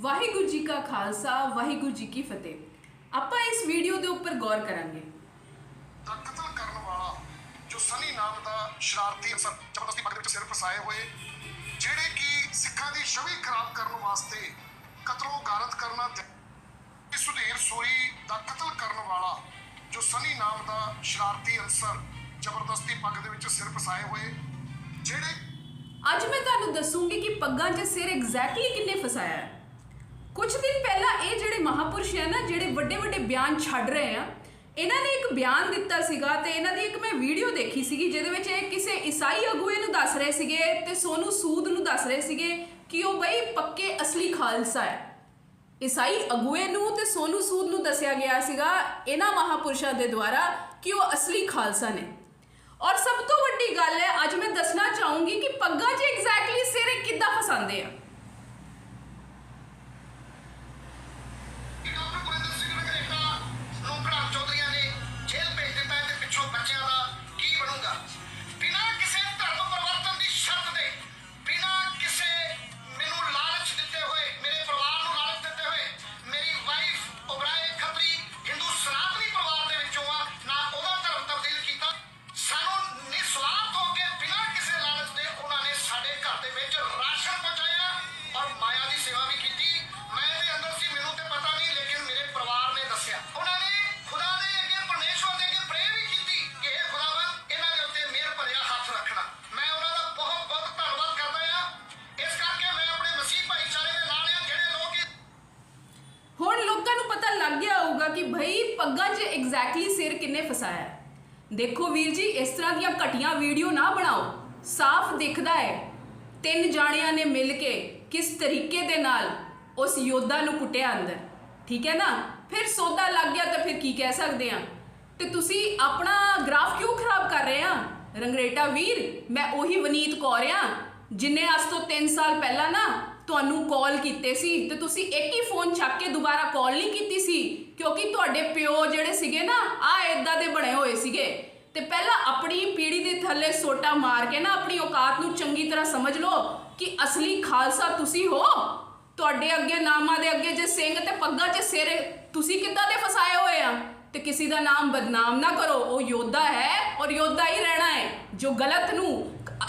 ਵਾਹਿਗੁਰੂ ਜੀ ਕਾ ਖਾਲਸਾ ਵਾਹਿਗੁਰੂ ਜੀ ਕੀ ਫਤਿਹ। ਆਪਾਂ ਇਸ ਵੀਡੀਓ ਦੇ ਉੱਪਰ ਗੌਰ ਕਰਾਂਗੇ। ਕਤਲ ਕਰਨ ਵਾਲਾ ਜੋ ਸਨੀ ਨਾਮ ਦਾ ਸ਼ਰਾਰਤੀ ਅਫਸਰ ਪੱਗ ਦੇ ਵਿੱਚ ਸਿਰ ਫਸਾਏ ਹੋਏ ਜਿਹੜੇ ਕਿ ਸਿੱਖਾਂ ਦੀ ਛਵੀ ਖਰਾਬ ਕਰਨ ਵਾਸਤੇ ਕਤਲੋਂ ਗਾਰਤ ਕਰਨਾ ਤੇ ਕਿ ਸੁਧੀਰ ਸੋਈ ਦਾ ਕਤਲ ਕਰਨ ਵਾਲਾ ਜੋ ਸਨੀ ਨਾਮ ਦਾ ਸ਼ਰਾਰਤੀ ਅਨਸਰ ਜ਼ਬਰਦਸਤੀ ਪੱਗ ਦੇ ਵਿੱਚ ਸਿਰ ਫਸਾਏ ਹੋਏ ਜਿਹੜੇ ਅੱਜ ਮੈਂ ਤੁਹਾਨੂੰ ਦੱਸੂੰਗੀ ਕਿ ਪੱਗਾਂ 'ਚ ਸਿਰ ਐਗਜ਼ੈਕਟਲੀ ਕਿੰਨੇ ਫਸਾਇਆ ਹੈ। ਕੁਝ ਦਿਨ ਪਹਿਲਾਂ ਇਹ ਜਿਹੜੇ ਮਹਾਪੁਰਸ਼ ਹੈ ਨਾ, ਜਿਹੜੇ ਵੱਡੇ ਵੱਡੇ ਬਿਆਨ ਛੱਡ ਰਹੇ ਆ, ਇਹਨਾਂ ਨੇ ਇੱਕ ਬਿਆਨ ਦਿੱਤਾ ਸੀਗਾ ਤੇ ਇਹਨਾਂ ਦੀ ਇੱਕ ਮੈਂ ਵੀਡੀਓ ਦੇਖੀ ਸੀਗੀ ਜਿਹਦੇ ਵਿੱਚ ਇਹ ਕਿਸੇ ਈਸਾਈ ਅਗੂਏ ਨੂੰ ਦੱਸ ਰਹੇ ਸੀਗੇ ਤੇ ਸੋਨੂ ਸੂਦ ਨੂੰ ਦੱਸ ਰਹੇ ਸੀਗੇ ਕਿ ਉਹ ਬਈ ਪੱਕੇ ਅਸਲੀ ਖਾਲਸਾ ਹੈ। ਈਸਾਈ ਅਗੂਏ ਨੂੰ ਤੇ ਸੋਨੂ ਸੂਦ ਨੂੰ ਦੱਸਿਆ ਗਿਆ ਸੀਗਾ ਇਹਨਾਂ ਮਹਾਪੁਰਸ਼ਾਂ ਦੇ ਦੁਆਰਾ ਕਿ ਉਹ ਅਸਲੀ ਖਾਲਸਾ ਨੇ। ਔਰ ਸਭ ਤੋਂ ਵੱਡੀ ਗੱਲ ਹੈ, ਅੱਜ ਮੈਂ ਦੱਸਣਾ ਚਾਹੂੰਗੀ ਕਿ ਪੱਗਾਂ 'ਚ ਐਗਜ਼ੈਕਟਲੀ ਸਿਰੇ ਕਿੱਦਾਂ ਫਸਾਉਂਦੇ ਆ? ਸਾਡੇ ਘਰ ਦੇ ਵਿੱਚ ਰਾਸ਼ਨ ਪਹੁੰਚਾਇਆ ਔਰ ਮਾਇਆ ਦੀ ਸੇਵਾ ਵੀ ਕੀਤੀ ਮੈਂ ਇਹਦੇ ਅੰਦਰ ਸੀ ਮੈਨੂੰ ਤੇ ਪਤਾ ਨਹੀਂ ਲੇਕਿਨ ਮੇਰੇ ਪਰਿਵਾਰ ਨੇ ਦੱਸਿਆ ਉਹਨਾਂ ਨੇ ਖੁਦਾ ਦੇ ਅੱਗੇ ਪਰਮੇਸ਼ਵਰ ਦੇ ਅੱਗੇ ਪ੍ਰੇ ਵੀ ਕੀਤੀ ਕਿ ਇਹ ਖੁਦਾਵੰ ਇਹਨਾਂ ਦੇ ਉੱਤੇ ਮਿਹਰ ਭਰਿਆ ਹੱਥ ਰੱਖਣਾ ਮੈਂ ਉਹਨਾਂ ਦਾ ਬਹੁਤ ਬਹੁਤ ਧੰਨਵਾਦ ਕਰਦਾ ਆ ਇਸ ਕਰਕੇ ਮੈਂ ਆਪਣੇ ਮਸੀਹ ਭਾਈਚਾਰੇ ਦੇ ਨਾਲ ਆ ਜਿਹੜੇ ਲੋਕ ਇਹ ਹੁਣ ਲੋਕਾਂ ਨੂੰ ਪਤਾ ਲੱਗ ਗਿਆ ਹੋਊਗਾ ਕਿ ਭਈ ਪੱਗਾਂ 'ਚ ਐਗਜ਼ੈਕਟਲੀ ਸਿਰ ਕਿੰਨੇ ਫਸਾਇਆ ਹੈ ਦੇਖੋ ਵੀਰ ਜੀ ਇਸ ਤਰ੍ਹਾਂ ਦੀਆਂ ਘਟੀਆਂ ਵੀਡੀਓ ਨਾ ਬਣਾਓ ਸਾਫ਼ ਦਿਖਦਾ ਹੈ ਤਿੰਨ ਜਾਣਿਆਂ ਨੇ ਮਿਲ ਕੇ ਕਿਸ ਤਰੀਕੇ ਦੇ ਨਾਲ ਉਸ ਯੋਧਾ ਨੂੰ ਕੁੱਟਿਆ ਅੰਦਰ। ਠੀਕ ਹੈ ਨਾ? ਫਿਰ ਸੌਦਾ ਲੱਗ ਗਿਆ ਤਾਂ ਫਿਰ ਕੀ ਕਹਿ ਸਕਦੇ ਆ ਤੇ ਤੁਸੀਂ ਆਪਣਾ ਗ੍ਰਾਫ ਕਿਉਂ ਖਰਾਬ ਕਰ ਰਹੇ ਆ ਰੰਗਰੇਟਾ ਵੀਰ, ਮੈਂ ਉਹੀ ਵਨੀਤ ਕੌਰ ਆ ਜਿਨੇ ਅੱਜ ਤੋਂ 3 ਸਾਲ ਪਹਿਲਾਂ ਨਾ ਤੁਹਾਨੂੰ ਕਾਲ ਕੀਤੇ ਸੀ ਤੇ ਤੁਸੀਂ ਇੱਕ ਹੀ ਫੋਨ ਚੱਕ ਕੇ ਦੁਬਾਰਾ ਕਾਲ ਨਹੀਂ ਕੀਤੀ ਸੀ, ਕਿਉਂਕਿ ਤੁਹਾਡੇ ਪਿਓ ਜਿਹੜੇ ਸੀਗੇ ਨਾ ਆ ਇਦਾਂ ਦੇ ਤੇ ਪਹਿਲਾਂ ਆਪਣੀ ਪੀੜੀ ਦੇ ਥੱਲੇ ਸੋਟਾ ਮਾਰ ਕੇ ਨਾ ਆਪਣੀ ਔਕਾਤ ਨੂੰ ਚੰਗੀ ਤਰ੍ਹਾਂ ਸਮਝ ਲਓ ਕਿ ਅਸਲੀ ਖਾਲਸਾ ਤੁਸੀਂ ਹੋ। ਤੁਹਾਡੇ ਅੱਗੇ ਨਾਮਾਂ ਦੇ ਅੱਗੇ ਜੇ ਸਿੰਘ ਤੇ ਪੱਗਾਂ 'ਚ ਸਿਰ, ਤੁਸੀਂ ਕਿੱਦਾਂ ਦੇ ਫਸਾਏ ਹੋਏ ਆ? ਤੇ ਕਿਸੇ ਦਾ ਨਾਮ ਬਦਨਾਮ ਨਾ ਕਰੋ। ਉਹ ਯੋਧਾ ਹੈ ਔਰ ਯੋਧਾ ਹੀ ਰਹਿਣਾ ਹੈ। ਜੋ ਗਲਤ ਨੂੰ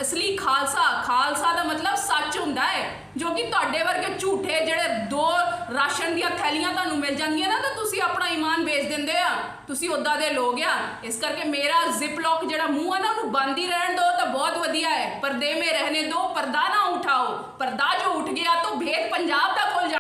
ਅਸਲੀ ਖਾਲਸਾ ਖਾਲਸਾ ਦਾ ਮਤਲਬ ਸੱਚ ਹੁੰਦਾ ਹੈ। ਜੋ ਕਿ ਤੁਹਾਡੇ ਵਰਗੇ ਝੂਠੇ ਜਿਹੜੇ ਦੋ ਰਾਸ਼ਨ ਦੀਆਂ ਥੈਲੀਆਂ ਤੁਹਾਨੂੰ ਮਿਲ ਜਾਂਦੀਆਂ ਨਾ, ਤਾਂ ਤੁਸੀਂ ਆਪਣਾ ਈਮਾਨ ਵੇਚ ਦਿੰਦੇ ਆ ਤੁਸੀਂ ਉਦਾਂ ਦੇ ਲੋਕ ਆ, ਇਸ ਕਰਕੇ ਮੇਰਾ ਜ਼ਿਪ ਲੌਕ ਜਿਹੜਾ ਮੂੰਹ ਆ ਨਾ, ਉਹਨੂੰ ਬੰਦ ਹੀ ਰਹਿਣ ਦਿਓ ਤਾਂ ਬਹੁਤ ਵਧੀਆ ਹੈ। ਪਰਦੇ ਮੇ ਰਹਿਣੇ ਦੋ ਪਰਦਾ ਨਾ ਉਠਾਓ, ਪਰਦਾ ਜੋ